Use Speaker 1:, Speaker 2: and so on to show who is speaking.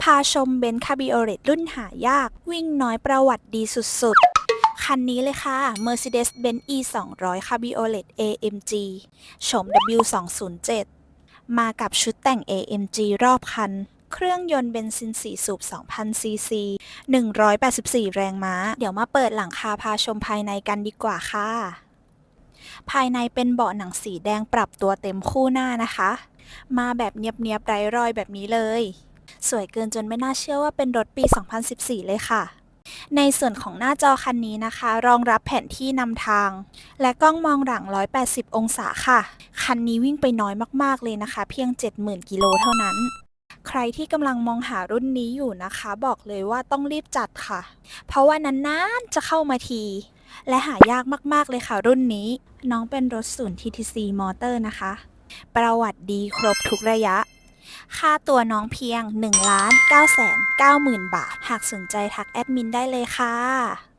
Speaker 1: พาชมเบนซ์คาบิโอเรตรุ่นหายาก วิ่งน้อยประวัติดีสุดๆ คันนี้เลยค่ะ Mercedes-Benz E 200 Cabriolet AMG โฉม W207 มากับชุดแต่ง AMG รอบคัน เครื่องยนต์เบนซิน 4 สูบ 2,000 ซีซี 184 แรงม้า เดี๋ยวมาเปิดหลังคาพาชมภายในกันดีกว่าค่ะ ภายในเป็นเบาะหนังสีแดงปรับตัวเต็มคู่หน้านะคะ มาแบบเนียบๆไร้รอยแบบนี้เลย สวยเกินจนไม่น่าเชื่อว่าเป็นรถปี 2014 เลยค่ะ ในส่วนของหน้าจอคันนี้นะคะ รองรับแผนที่นำทาง และกล้องมองหลัง 180 องศาค่ะ คันนี้วิ่งไปน้อยมากๆเลยนะคะ เพียง 70,000 กิโลเท่านั้นใครที่กำลังมองหารุ่นนี้อยู่นะคะ บอกเลยว่าต้องรีบจัดค่ะ เพราะว่านานๆจะเข้ามาที และหายากมากๆเลยค่ะรุ่นนี้ น้องเป็นรถศูนย์ TTC มอเตอร์นะคะ ประวัติดีครบทุกระยะ ค่าตัวน้องเพียง 1 9 9 0 0 0 0 บาท หากสนใจทักแอดมินได้เลยค่ะ